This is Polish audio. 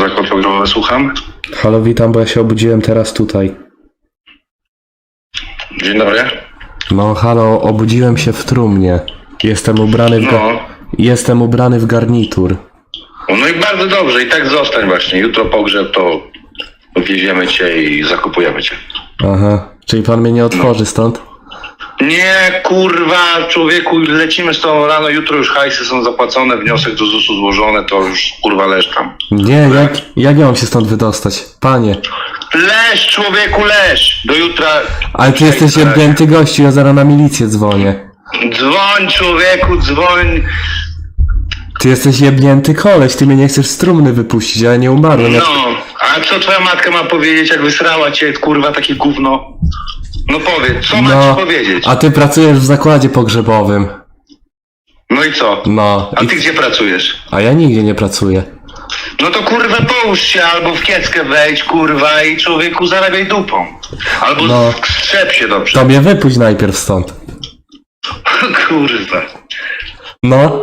Zakład pogrzebowy, słucham. Halo, witam, bo ja się obudziłem teraz tutaj. Dzień dobry. No, halo, obudziłem się w trumnie. Jestem ubrany w, ga- No. Jestem ubrany w garnitur. No i bardzo dobrze, i tak zostań właśnie. Jutro pogrzeb to wieziemy cię i zakupujemy cię. Aha, czyli pan mnie nie otworzy stąd? Nie, kurwa, człowieku, lecimy z tobą rano, jutro już hajsy są zapłacone, wniosek do ZUS-u złożony, to już kurwa leż tam. Nie, jak, jak ja mam się stąd wydostać? Panie, Leż, człowieku, leż! Do jutra... ale ty jesteś jebnięty gościu, ja zaraz na milicję dzwonię. Dzwoń, człowieku, dzwoń. Ty jesteś jebnięty koleś, ty mnie nie chcesz z trumny wypuścić, a ja nie umarłem. Ja... No, a co twoja matka ma powiedzieć, jak wysrała cię, kurwa, takie gówno? No powiedz, co ma No, ci powiedzieć? a ty pracujesz w zakładzie pogrzebowym. No i co? No, A i, ty gdzie pracujesz? a ja nigdzie nie pracuję. No to kurwa połóż się albo w kieckę wejdź, kurwa, i człowieku zarabiaj dupą. Albo No. strzep się dobrze. To mnie wypuść najpierw stąd. kurwa. No,